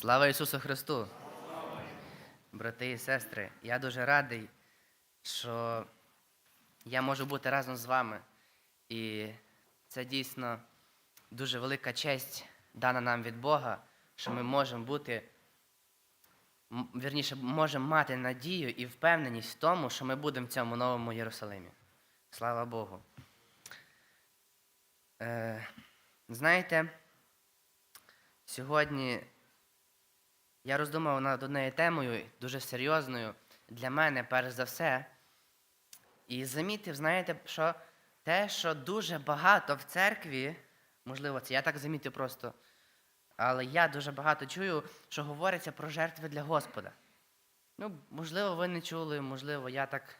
Слава Ісусу Христу! Брати і сестри, я дуже радий, що я можу бути разом з вами. І це дійсно дуже велика честь, дана нам від Бога, що ми можемо бути, вірніше, можемо мати надію і впевненість в тому, що ми будемо в цьому новому Єрусалимі. Слава Богу. Е, знаєте, сьогодні я роздумав над однією темою, дуже серйозною для мене, перш за все. І замітив, знаєте, що те, що дуже багато в церкві, можливо, це я так замітив просто, але я дуже багато чую, що говориться про жертви для Господа. Ну, можливо, ви не чули, можливо, я так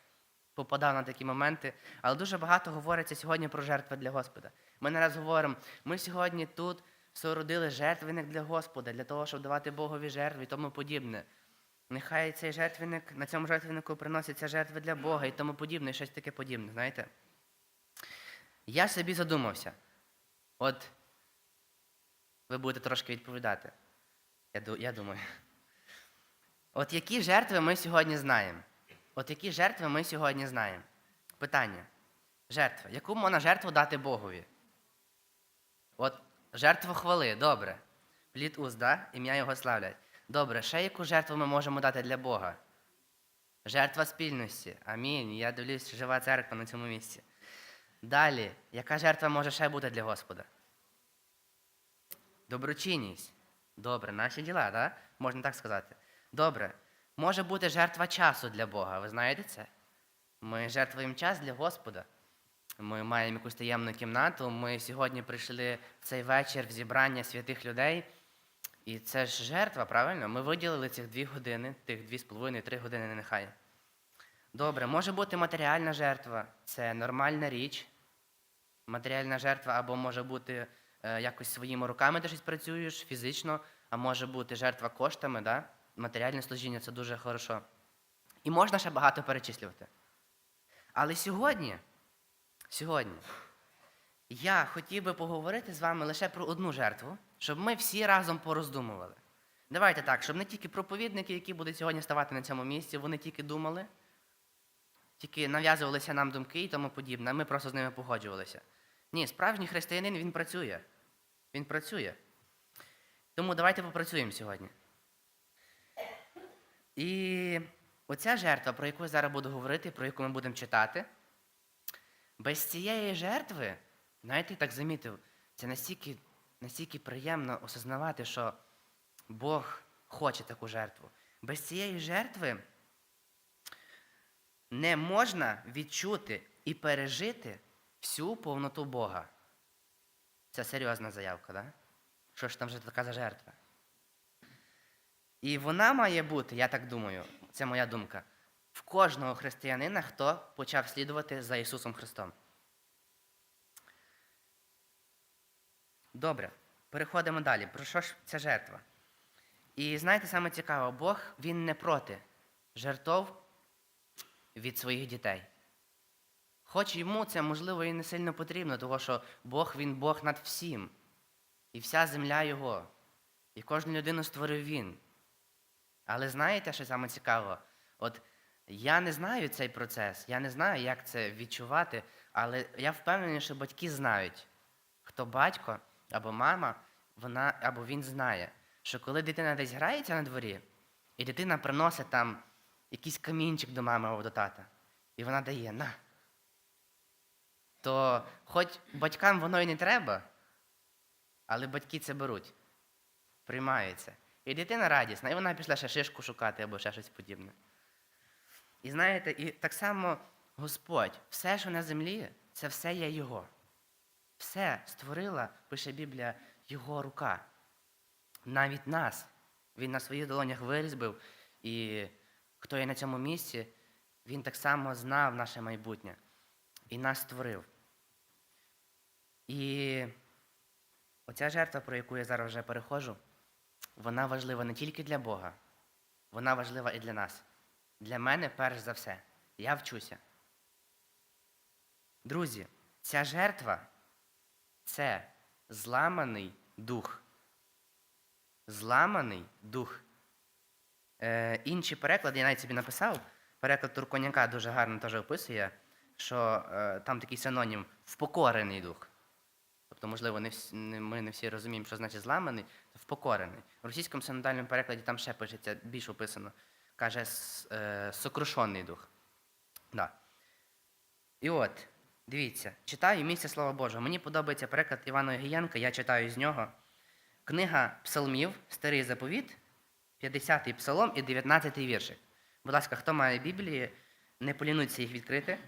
попадав на такі моменти, але дуже багато говориться сьогодні про жертви для Господа. Ми не раз говоримо, ми сьогодні тут соорудили жертвенник для Господа, для того, щоб давати Богові жертви і тому подібне. Нехай цей жертвенник, на цьому жертвеннику приносяться жертви для Бога і тому подібне, і щось таке подібне, знаєте? Я собі задумався. От ви будете трошки відповідати. Я, я думаю. От які жертви ми сьогодні знаємо? От які жертви ми сьогодні знаємо? Питання. Жертва. Яку можна жертву дати Богові? От жертву хвали, добре. Плід уст, да? ім'я його славлять. Добре, ще яку жертву ми можемо дати для Бога? Жертва спільності. Амінь. Я дивлюсь, жива церква на цьому місці. Далі, яка жертва може ще бути для Господа? Доброчинність. Добре, наші діла, да? можна так сказати. Добре. Може бути жертва часу для Бога. Ви знаєте це? Ми жертвуємо час для Господа. Ми маємо якусь таємну кімнату. Ми сьогодні прийшли в цей вечір в зібрання святих людей. І це ж жертва, правильно? Ми виділили цих дві години, тих дві з половиною, три години нехай. Добре, може бути матеріальна жертва, це нормальна річ. Матеріальна жертва або може бути е, якось своїми руками ти щось працюєш фізично, а може бути жертва коштами, да? матеріальне служіння це дуже хорошо. І можна ще багато перечислювати. Але сьогодні, сьогодні, я хотів би поговорити з вами лише про одну жертву, щоб ми всі разом пороздумували. Давайте так, щоб не тільки проповідники, які будуть сьогодні ставати на цьому місці, вони тільки думали, тільки нав'язувалися нам думки і тому подібне, а ми просто з ними погоджувалися. Ні, справжній християнин він працює. Він працює. Тому давайте попрацюємо сьогодні. І оця жертва, про яку я зараз буду говорити, про яку ми будемо читати, без цієї жертви, знаєте, так замітив, це настільки, настільки приємно осознавати, що Бог хоче таку жертву. Без цієї жертви не можна відчути і пережити всю повноту Бога. Це серйозна заявка, да? Що ж там вже така за жертва? І вона має бути, я так думаю, це моя думка, в кожного християнина, хто почав слідувати за Ісусом Христом. Добре, переходимо далі. Про що ж ця жертва? І знаєте, саме цікаво, Бог він не проти жертов від своїх дітей. Хоч йому це, можливо, і не сильно потрібно, тому що Бог він Бог над всім. І вся земля Його. І кожну людину створив Він. Але знаєте, що саме цікаво? От я не знаю цей процес, я не знаю, як це відчувати, але я впевнений, що батьки знають, хто батько або мама, вона або він знає, що коли дитина десь грається на дворі, і дитина приносить там якийсь камінчик до мами або до тата, і вона дає на. То хоч батькам воно і не треба, але батьки це беруть, приймаються. І дитина радісна, і вона пішла ще шишку шукати або ще щось подібне. І знаєте, і так само Господь, все, що на землі, це все є Його. Все створила, пише Біблія, Його рука. Навіть нас. Він на своїх долонях вирізбив, і хто є на цьому місці, він так само знав наше майбутнє і нас створив. І оця жертва, про яку я зараз вже переходжу, вона важлива не тільки для Бога, вона важлива і для нас. Для мене перш за все. Я вчуся. Друзі, ця жертва це зламаний дух. зламаний дух. Е, інші переклади, я навіть собі написав, переклад Турконяка дуже гарно теж описує, що е, там такий синонім впокорений дух. Тобто, можливо, не всі, ми не всі розуміємо, що значить зламаний, впокорений. В російському синодальному перекладі там ще пишеться, більш описано, каже е, сокрушений дух. Да. І от, дивіться, читаю місце Слова Божого. Мені подобається переклад Івана Огієнка, я читаю з нього. Книга Псалмів, Старий заповіт, 50-й псалом і 19-й віршик. Будь ласка, хто має Біблії, не полінуться їх відкрити.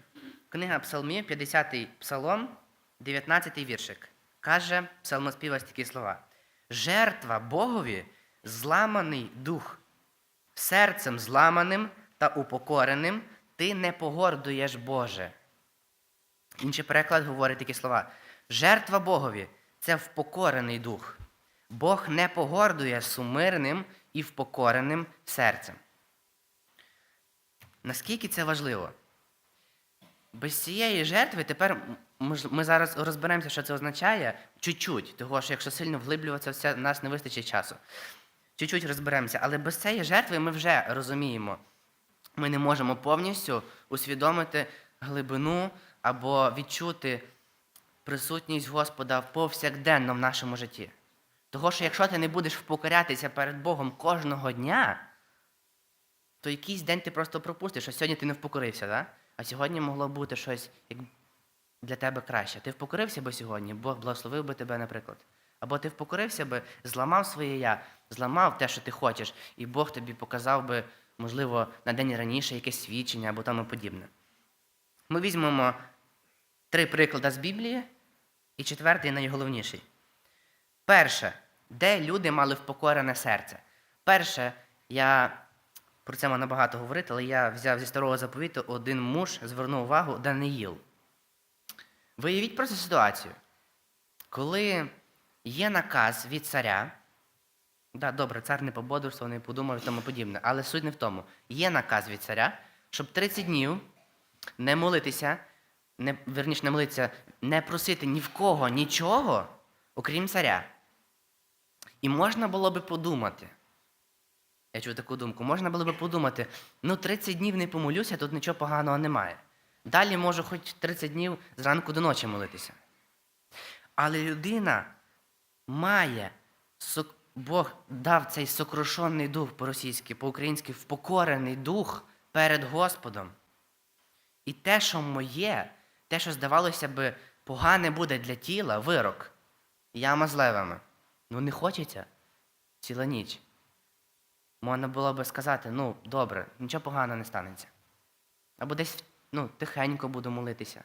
Книга Псалмів, 50-й псалом, 19-й віршик. Каже псалмоспівець такі слова: Жертва Богові зламаний дух, серцем зламаним та упокореним ти не погордуєш Боже. Інший переклад говорить такі слова: жертва Богові це впокорений дух. Бог не погордує сумирним і впокореним серцем. Наскільки це важливо? Без цієї жертви тепер ми зараз розберемося, що це означає чуть-чуть, того що якщо сильно вглиблюватися, в нас не вистачить часу. Чуть-чуть розберемося, але без цієї жертви ми вже розуміємо, ми не можемо повністю усвідомити глибину або відчути присутність Господа повсякденно в нашому житті. Того, що якщо ти не будеш впокорятися перед Богом кожного дня, то якийсь день ти просто пропустиш, а сьогодні ти не впокорився, да? а сьогодні могло бути щось для тебе краще. Ти впокорився би сьогодні, Бог благословив би тебе, наприклад. Або ти впокорився би, зламав своє я, зламав те, що ти хочеш, і Бог тобі показав би, можливо, на день раніше якесь свідчення або тому подібне. Ми візьмемо три приклади з Біблії, і четвертий найголовніший. Перше, де люди мали впокорене серце. Перше, я про це можна багато говорити, але я взяв зі старого заповіту один муж, звернув увагу Даниїл. Виявіть просто ситуацію. Коли є наказ від царя, да, добре, цар не пободрствував, не подумав і тому подібне, але суть не в тому. Є наказ від царя, щоб 30 днів не молитися, не, верніше, не молитися, не просити ні в кого нічого, окрім царя. І можна було би подумати. Я чув таку думку, можна було би подумати, ну 30 днів не помолюся, тут нічого поганого немає. Далі можу хоч 30 днів зранку до ночі молитися. Але людина має, Бог дав цей сокрушений дух по-російськи, по-українськи, впокорений дух перед Господом. І те, що моє, те, що здавалося би, погане буде для тіла, вирок, яма з левами. Ну не хочеться ціла ніч. Можна було би сказати, ну, добре, нічого поганого не станеться. Або десь ну, тихенько буду молитися.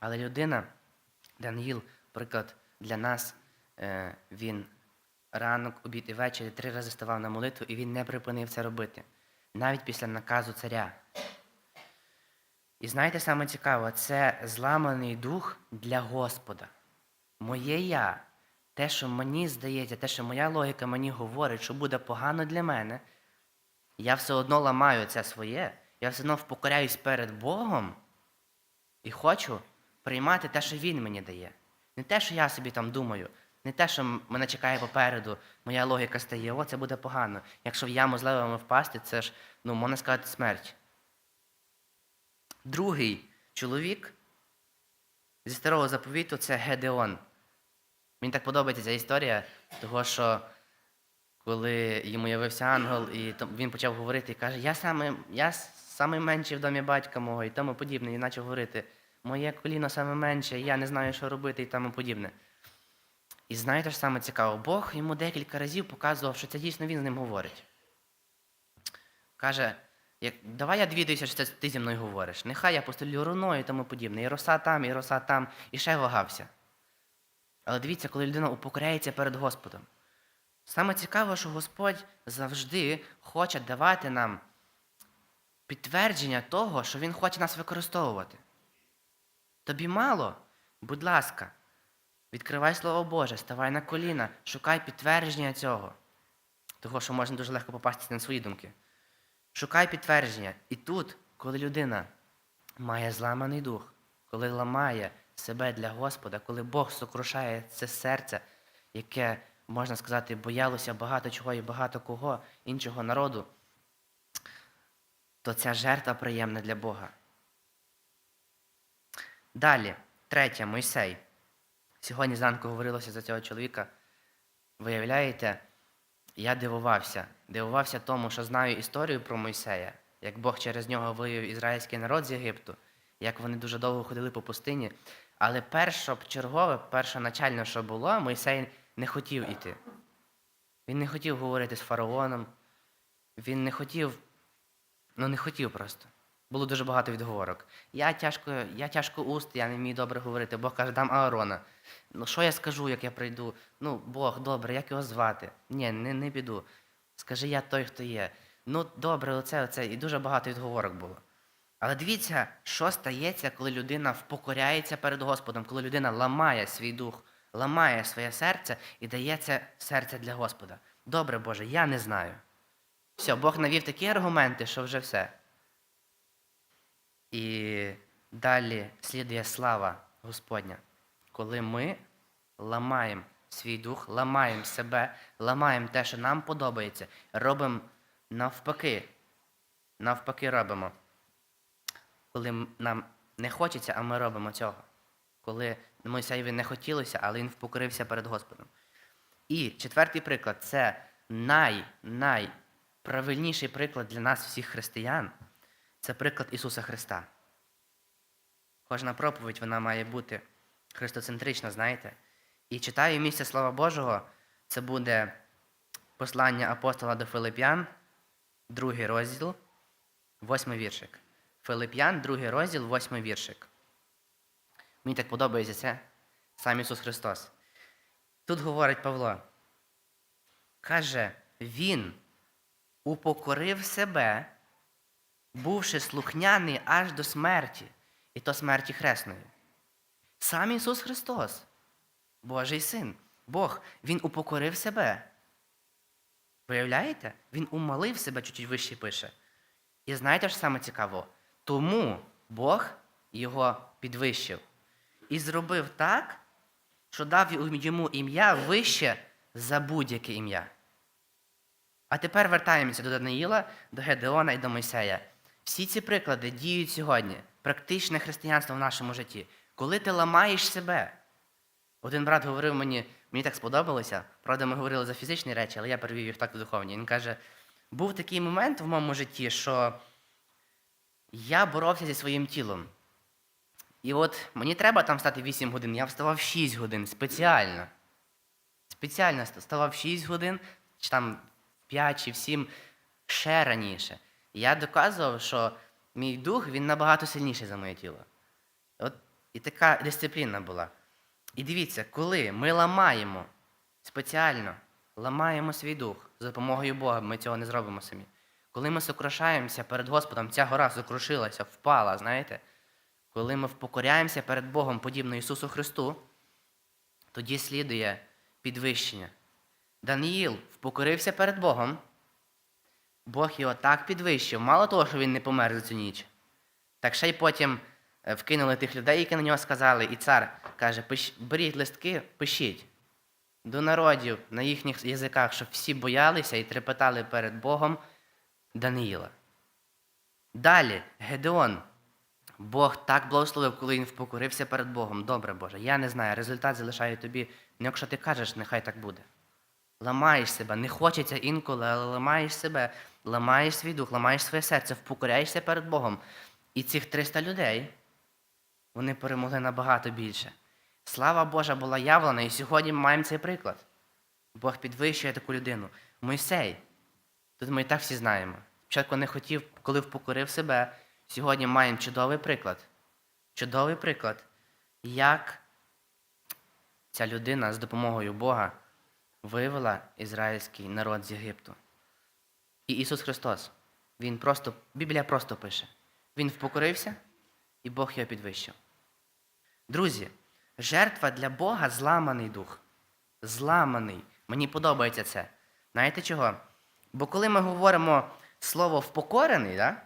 Але людина, Даниїл, приклад для нас, е, він ранок, обід і ввечері три рази ставав на молитву, і він не припинив це робити. Навіть після наказу царя. І знаєте, саме цікаве, це зламаний дух для Господа. Моє я, те, що мені здається, те, що моя логіка мені говорить, що буде погано для мене, я все одно ламаю це своє, я все одно впокоряюсь перед Богом і хочу приймати те, що Він мені дає. Не те, що я собі там думаю, не те, що мене чекає попереду, моя логіка стає, о, це буде погано. Якщо в яму з левами впасти, це ж, ну, можна сказати, смерть. Другий чоловік зі старого заповіту це Гедеон. Мені так подобається ця історія, того що коли йому явився ангел, і він почав говорити і каже, я саме, я саме менший в домі батька мого і тому подібне, і почав говорити, моє коліно саме менше, я не знаю, що робити і тому подібне. І знаєте ж саме цікаво, Бог йому декілька разів показував, що це дійсно він з ним говорить. Каже, як, давай я довідуюся, що це ти зі мною говориш. Нехай я постелю руною і тому подібне. І роса там, і роса там, і ще вагався. Але дивіться, коли людина упокоряється перед Господом. Саме цікаво, що Господь завжди хоче давати нам підтвердження того, що Він хоче нас використовувати. Тобі мало, будь ласка, відкривай Слово Боже, ставай на коліна, шукай підтвердження цього. Того, що можна дуже легко попасти на свої думки. Шукай підтвердження. І тут, коли людина має зламаний дух, коли ламає себе для Господа, коли Бог сокрушає це серце, яке можна сказати, боялося багато чого і багато кого іншого народу, то ця жертва приємна для Бога. Далі, третє, Мойсей. Сьогодні зранку говорилося за цього чоловіка. Виявляєте, я дивувався. Дивувався тому, що знаю історію про Мойсея, як Бог через нього вивів ізраїльський народ з Єгипту, як вони дуже довго ходили по пустині. Але першочергове, першоначально, що було, Мойсей не хотів іти. Він не хотів говорити з фараоном, він не хотів, ну не хотів просто. Було дуже багато відговорок. Я тяжко, я тяжко уст, я не вмію добре говорити. Бог каже, дам Аарона. Ну що я скажу, як я прийду? Ну, Бог, добре, як його звати? Ні, не, не піду. Скажи, я той, хто є. Ну, добре, оце, оце. І дуже багато відговорок було. Але дивіться, що стається, коли людина впокоряється перед Господом, коли людина ламає свій дух, ламає своє серце і дає це серце для Господа. Добре, Боже, я не знаю. Все, Бог навів такі аргументи, що вже все. І далі слідує слава Господня, коли ми ламаємо свій дух, ламаємо себе, ламаємо те, що нам подобається, робимо навпаки. Навпаки робимо. Коли нам не хочеться, а ми робимо цього. Коли Мойсеєві не хотілося, але він впокорився перед Господом. І четвертий приклад це най, найправильніший приклад для нас, всіх християн. Це приклад Ісуса Христа. Кожна проповідь вона має бути христоцентрична, знаєте. І читаю місце Слова Божого, це буде послання апостола до Филип'ян, другий розділ, восьмий віршик. Филип'ян, другий розділ, восьмий віршик. Мені так подобається це, сам Ісус Христос. Тут говорить Павло. Каже, Він упокорив себе, бувши слухняний аж до смерті, і то смерті хресної. Сам Ісус Христос, Божий Син, Бог, Він упокорив себе. Виявляєте? Він умалив себе, чуть-чуть вище пише. І знаєте, що саме цікаво? Тому Бог його підвищив і зробив так, що дав йому ім'я вище за будь-яке ім'я. А тепер вертаємося до Даниїла, до Гедеона і до Мойсея. Всі ці приклади діють сьогодні. Практичне християнство в нашому житті. Коли ти ламаєш себе. Один брат говорив мені, мені так сподобалося. Правда, ми говорили за фізичні речі, але я перевів їх так в духовні. Він каже: був такий момент в моєму житті, що я боровся зі своїм тілом. І от мені треба там стати 8 годин, я вставав 6 годин спеціально. Спеціально вставав 6 годин, чи там 5 чи в 7 ще раніше. Я доказував, що мій дух він набагато сильніший за моє тіло. От і така дисципліна була. І дивіться, коли ми ламаємо спеціально, ламаємо свій дух за допомогою Бога, ми цього не зробимо самі. Коли ми сокрушаємося перед Господом, ця гора сокрушилася, впала, знаєте? Коли ми впокоряємося перед Богом, подібно Ісусу Христу, тоді слідує підвищення. Даниїл впокорився перед Богом, Бог його так підвищив, мало того, що він не помер за цю ніч, так ще й потім е, вкинули тих людей, які на нього сказали, і цар каже: беріть листки, пишіть до народів на їхніх язиках, щоб всі боялися і трепетали перед Богом Даниїла. Далі, Гедеон. Бог так благословив, коли він впокорився перед Богом. Добре, Боже, я не знаю, результат залишаю тобі. Ну, якщо ти кажеш, нехай так буде. Ламаєш себе, не хочеться інколи, але ламаєш себе, ламаєш свій дух, ламаєш своє серце, впокоряєшся перед Богом. І цих 300 людей, вони перемогли набагато більше. Слава Божа була явлена, і сьогодні ми маємо цей приклад. Бог підвищує таку людину. Мойсей. Тут ми і так всі знаємо. Спочатку не хотів, коли впокорив себе. Сьогодні маємо чудовий приклад. Чудовий приклад, як ця людина з допомогою Бога вивела ізраїльський народ з Єгипту. І Ісус Христос, Він просто, Біблія просто пише. Він впокорився, і Бог його підвищив. Друзі, жертва для Бога зламаний дух. Зламаний. Мені подобається це. Знаєте чого? Бо коли ми говоримо слово впокорений, да,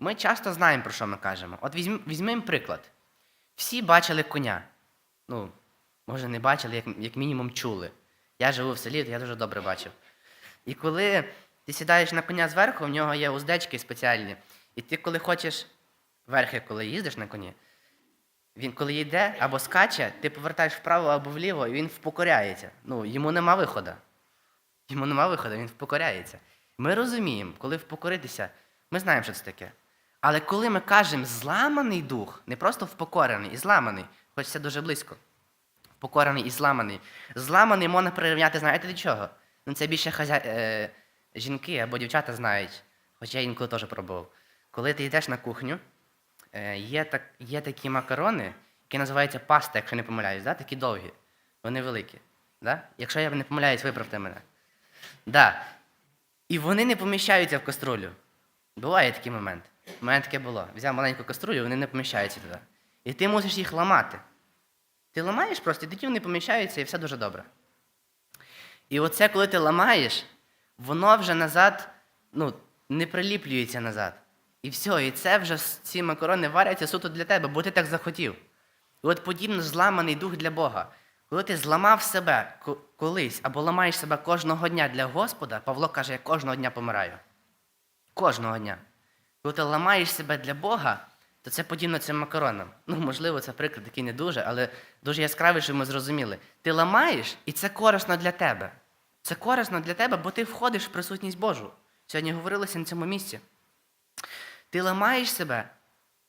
ми часто знаємо, про що ми кажемо. От візьм, візьмемо приклад. Всі бачили коня. Ну, може, не бачили, як, як мінімум чули. Я живу в селі, я дуже добре бачив. І коли ти сідаєш на коня зверху, в нього є уздечки спеціальні. І ти, коли хочеш верхи, коли їздиш на коні, він коли йде або скаче, ти повертаєш вправо або вліво, і він впокоряється. Ну, йому нема виходу. Йому нема виходу, він впокоряється. Ми розуміємо, коли впокоритися, ми знаємо, що це таке. Але коли ми кажемо зламаний дух, не просто впокорений, і зламаний, хоч це дуже близько. Впокорений і зламаний. Зламаний можна прирівняти, знаєте до чого? Ну, це більше хазя... е... жінки або дівчата знають, хоча я інколи теж пробував. Коли ти йдеш на кухню, е... є, так... є такі макарони, які називаються паста, якщо не помиляюсь, да? такі довгі, вони великі. Да? Якщо я не помиляюсь, виправте мене. Да. І вони не поміщаються в каструлю. Буває такий момент. У мене таке було. Взяв маленьку каструлю, вони не поміщаються туди. І ти мусиш їх ламати. Ти ламаєш просто, і тоді вони поміщаються, і все дуже добре. І оце, коли ти ламаєш, воно вже назад ну, не приліплюється назад. І все, і це вже ці макарони варяться суто для тебе, бо ти так захотів. І от подібно зламаний дух для Бога. Коли ти зламав себе колись або ламаєш себе кожного дня для Господа, Павло каже, я кожного дня помираю. Кожного дня. Коли ти ламаєш себе для Бога, то це подібно цим макаронам. Ну, можливо, це приклад такий не дуже, але дуже яскравий, щоб ми зрозуміли. Ти ламаєш, і це корисно для тебе. Це корисно для тебе, бо ти входиш в присутність Божу. Сьогодні говорилося на цьому місці. Ти ламаєш себе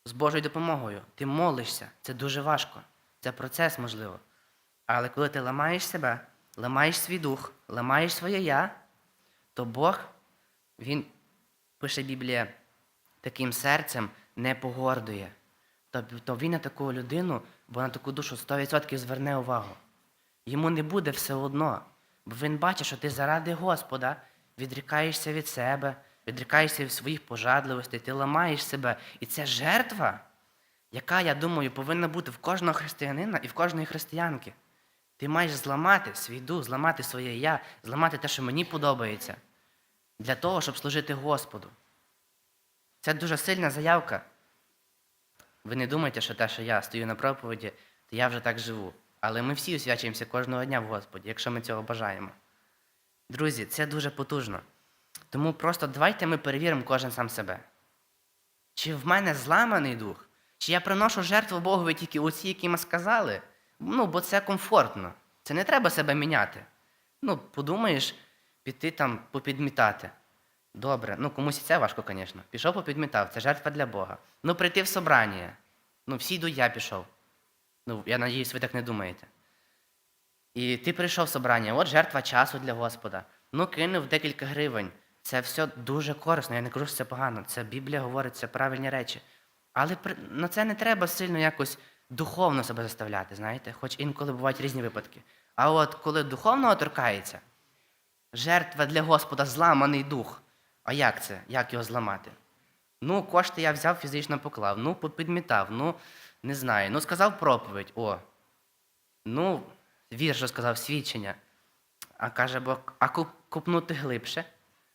з Божою допомогою, ти молишся. Це дуже важко. Це процес, можливо. Але коли ти ламаєш себе, ламаєш свій дух, ламаєш своє я, то Бог, Він, пише Біблія, таким серцем не погордує. Тобто то він на таку людину, бо на таку душу 100% зверне увагу. Йому не буде все одно, бо він бачить, що ти заради Господа відрікаєшся від себе, відрікаєшся від своїх пожадливостей, ти ламаєш себе. І це жертва, яка, я думаю, повинна бути в кожного християнина і в кожної християнки. Ти маєш зламати свій дух, зламати своє я, зламати те, що мені подобається, для того, щоб служити Господу. Це дуже сильна заявка. Ви не думайте, що те, що я стою на проповіді, то я вже так живу. Але ми всі освячуємося кожного дня в Господі, якщо ми цього бажаємо. Друзі, це дуже потужно. Тому просто давайте ми перевіримо кожен сам себе. Чи в мене зламаний дух? Чи я приношу жертву Богові тільки оці, які ми сказали? Ну, бо це комфортно. Це не треба себе міняти. Ну, подумаєш, піти там попідмітати. Добре, ну комусь і це важко, звісно. Пішов попідмітав, це жертва для Бога. Ну, прийти в собрання. Ну, всі йдуть, я пішов. Ну, я надіюсь, ви так не думаєте. І ти прийшов в собрання, от жертва часу для Господа. Ну, кинув декілька гривень. Це все дуже корисно. Я не кажу, що це погано. Це Біблія говорить, це правильні речі. Але на це не треба сильно якось духовно себе заставляти, знаєте, хоч інколи бувають різні випадки. А от коли духовного торкається, жертва для Господа зламаний дух. А як це? Як його зламати? Ну, кошти я взяв, фізично поклав, ну, підмітав, ну, не знаю. Ну, сказав проповідь, о. Ну, вірш розказав свідчення. А каже Бог, а купнути глибше,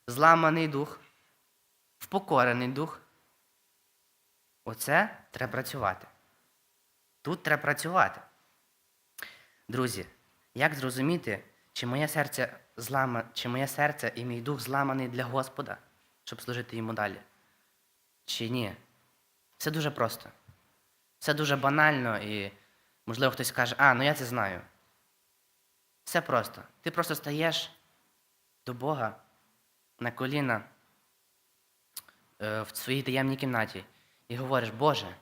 зламаний дух, впокорений дух. Оце треба працювати. Тут треба працювати. Друзі, як зрозуміти, чи моє серце злама, чи моє серце і мій дух зламаний для Господа, щоб служити йому далі? Чи ні? Все дуже просто. Все дуже банально і, можливо, хтось каже, а, ну я це знаю. Все просто. Ти просто стаєш до Бога на коліна е, в своїй таємній кімнаті і говориш, Боже,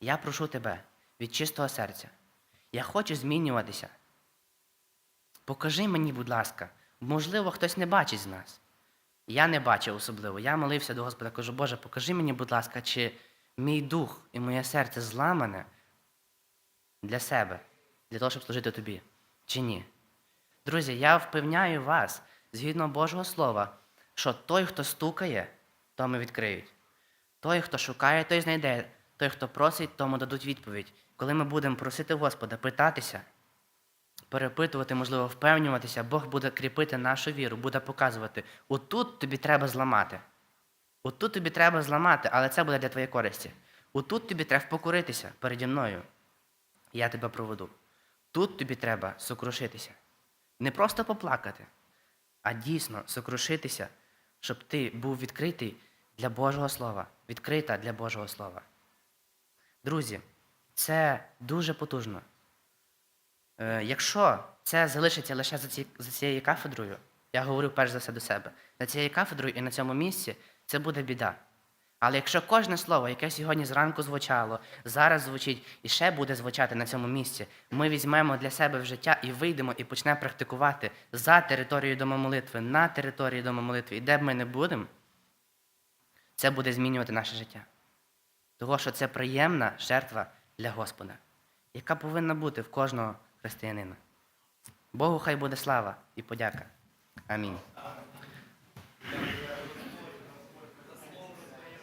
я прошу тебе від чистого серця. Я хочу змінюватися. Покажи мені, будь ласка, можливо, хтось не бачить з нас. Я не бачив особливо. Я молився до Господа, кажу, Боже, покажи мені, будь ласка, чи мій дух і моє серце зламане для себе, для того, щоб служити тобі, чи ні. Друзі, я впевняю вас, згідно Божого Слова, що той, хто стукає, тому відкриють. Той, хто шукає, той знайде. Той, хто просить, тому дадуть відповідь. Коли ми будемо просити Господа, питатися, перепитувати, можливо, впевнюватися, Бог буде кріпити нашу віру, буде показувати, отут тобі треба зламати. Отут тобі треба зламати, але це буде для твоєї користі. Отут тобі треба покоритися переді мною. Я тебе проведу. Тут тобі треба сокрушитися. Не просто поплакати, а дійсно сокрушитися, щоб ти був відкритий для Божого Слова, відкрита для Божого Слова. Друзі, це дуже потужно. Е, якщо це залишиться лише за, ці, за цією кафедрою, я говорю перш за все до себе, за цією кафедрою і на цьому місці, це буде біда. Але якщо кожне слово, яке сьогодні зранку звучало, зараз звучить і ще буде звучати на цьому місці, ми візьмемо для себе в життя і вийдемо і почнемо практикувати за територією домомолитви, на території домомолитви, і де б ми не будемо, це буде змінювати наше життя. Того, що це приємна жертва для Господа, яка повинна бути в кожного християнина. Богу хай буде слава і подяка. Амінь.